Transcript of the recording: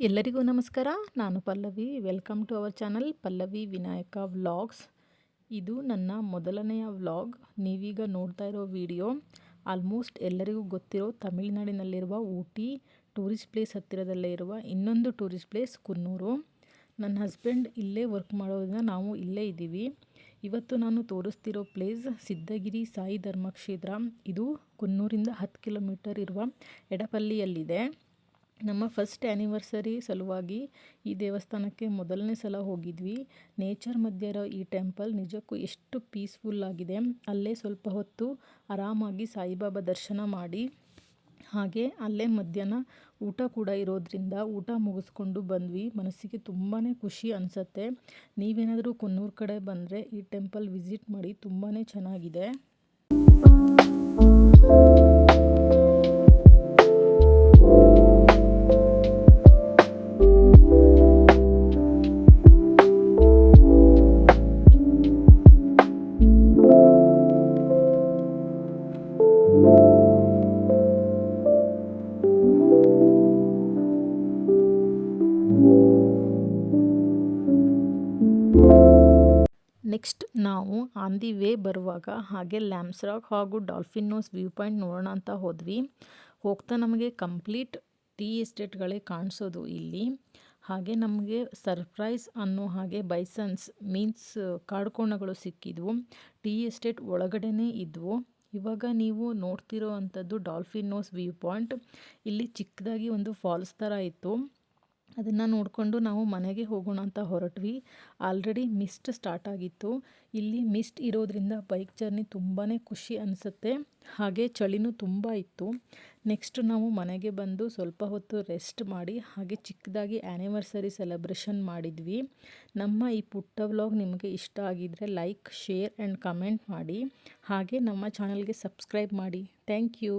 ಎಲ್ಲರಿಗೂ ನಮಸ್ಕಾರ. ನಾನು Pallavi. Welcome to our channel Pallavi Vinayaka vlogs. ಇದು ನನ್ನ ಮೊದಲನೆಯ ವ್ಲಾಗ್. ನೀವೀಗ ನೋಡ್ತಾ ಇರೋ ವಿಡಿಯೋ, ಆಲ್ಮೋಸ್ಟ್ ಎಲ್ಲರಿಗೂ ಗೊತ್ತಿರೋ ತಮಿಳುನಾಡಿನಲ್ಲಿರುವ ಊಟಿ, ಟೂರಿಸ್ಟ್ ಪ್ಲೇಸ್ ಹತ್ತಿರದಲ್ಲೇ ಇರುವ ಇನ್ನೊಂದು ಟೂರಿಸ್ಟ್ ಪ್ಲೇಸ್ ಕುನ್ನೂರು. ನನ್ನ ಹಸ್ಬೆಂಡ್ ಇಲ್ಲೇ ವರ್ಕ್ ಮಾಡೋದ್ರಿಂದ ನಾವು ಇಲ್ಲೇ ಇದ್ದೀವಿ. ಇವತ್ತು ನಾನು ತೋರಿಸ್ತಿರೋ ಪ್ಲೇಸ್ ಸಿದ್ಧಗಿರಿ ಸಾಯಿ ಧರ್ಮಕ್ಷೇತ್ರ. ಇದು ಕುನ್ನೂರಿಂದ ಹತ್ತು ಕಿಲೋಮೀಟರ್ ಇರುವ ಎಡಪಲ್ಲಿಯಲ್ಲಿದೆ. ನಮ್ಮ ಫಸ್ಟ್ ಆ್ಯನಿವರ್ಸರಿ ಸಲುವಾಗಿ ಈ ದೇವಸ್ಥಾನಕ್ಕೆ ಮೊದಲನೇ ಸಲ ಹೋಗಿದ್ವಿ. ನೇಚರ್ ಮಧ್ಯೆ ಇರೋ ಈ ಟೆಂಪಲ್ ನಿಜಕ್ಕೂ ಎಷ್ಟು ಪೀಸ್ಫುಲ್ ಆಗಿದೆ. ಅಲ್ಲೇ ಸ್ವಲ್ಪ ಹೊತ್ತು ಆರಾಮಾಗಿ ಸಾಯಿಬಾಬಾ ದರ್ಶನ ಮಾಡಿ. ಹಾಗೆ ಅಲ್ಲೇ ಮಧ್ಯಾಹ್ನ ಊಟ ಕೂಡ ಇರೋದ್ರಿಂದ ಊಟ ಮುಗಿಸ್ಕೊಂಡು ಬಂದ್ವಿ. ಮನಸ್ಸಿಗೆ ತುಂಬಾ ಖುಷಿ ಅನಿಸತ್ತೆ. ನೀವೇನಾದರೂ ಕೊನ್ನೂರು ಕಡೆ ಬಂದರೆ ಈ ಟೆಂಪಲ್ ವಿಸಿಟ್ ಮಾಡಿ ತುಂಬಾ ಚೆನ್ನಾಗಿದೆ. ನೆಕ್ಸ್ಟ್ ನಾವು ಆನ್ ದಿ ವೇ ಬರುವಾಗ ಹಾಗೆ ಲ್ಯಾಮ್ಸ್ ರಾಕ್ ಹಾಗೂ ಡಾಲ್ಫಿನ್ನೋಸ್ ವ್ಯೂ ಪಾಯಿಂಟ್ ನೋಡೋಣ ಅಂತ ಹೋದ್ವಿ. ಹೋಗ್ತಾ ನಮಗೆ ಕಂಪ್ಲೀಟ್ ಟೀ ಎಸ್ಟೇಟ್ಗಳೇ ಕಾಣಿಸೋದು ಇಲ್ಲಿ. ಹಾಗೆ ನಮಗೆ ಸರ್ಪ್ರೈಸ್ ಅನ್ನೋ ಹಾಗೆ ಬೈಸನ್ಸ್ ಮೀನ್ಸ್ ಕಾಡ್ಕೋಣಗಳು ಸಿಕ್ಕಿದ್ವು. ಟೀ ಎಸ್ಟೇಟ್ ಒಳಗಡೆನೇ ಇದ್ವು. ಇವಾಗ ನೀವು ನೋಡ್ತಿರೋ ಅಂಥದ್ದು ಡಾಲ್ಫಿನ್ನೋಸ್ ವ್ಯೂ ಪಾಯಿಂಟ್. ಇಲ್ಲಿ ಚಿಕ್ಕದಾಗಿ ಒಂದು ಫಾಲ್ಸ್ ಥರ ಇತ್ತು. ಅದನ್ನು ನೋಡಿಕೊಂಡು ನಾವು ಮನೆಗೆ ಹೋಗೋಣ ಅಂತ ಹೊರಟ್ವಿ. ಆಲ್ರೆಡಿ ಮಿಸ್ಟ್ ಸ್ಟಾರ್ಟ್ ಆಗಿತ್ತು. ಇಲ್ಲಿ ಮಿಸ್ಟ್ ಇರೋದ್ರಿಂದ ಬೈಕ್ ಜರ್ನಿ ತುಂಬಾ ಖುಷಿ ಅನಿಸುತ್ತೆ. ಹಾಗೆ ಚಳಿನೂ ತುಂಬ ಇತ್ತು. ನೆಕ್ಸ್ಟ್ ನಾವು ಮನೆಗೆ ಬಂದು ಸ್ವಲ್ಪ ಹೊತ್ತು ರೆಸ್ಟ್ ಮಾಡಿ, ಹಾಗೆ ಚಿಕ್ಕದಾಗಿ ಆ್ಯನಿವರ್ಸರಿ ಸೆಲೆಬ್ರೇಷನ್ ಮಾಡಿದ್ವಿ. ನಮ್ಮ ಈ ಪುಟ್ಟ ವ್ಲಾಗ್ ನಿಮಗೆ ಇಷ್ಟ ಆಗಿದ್ದರೆ ಲೈಕ್ ಶೇರ್ ಆ್ಯಂಡ್ ಕಮೆಂಟ್ ಮಾಡಿ. ಹಾಗೆ ನಮ್ಮ ಚಾನಲ್ಗೆ ಸಬ್ಸ್ಕ್ರೈಬ್ ಮಾಡಿ. Thank you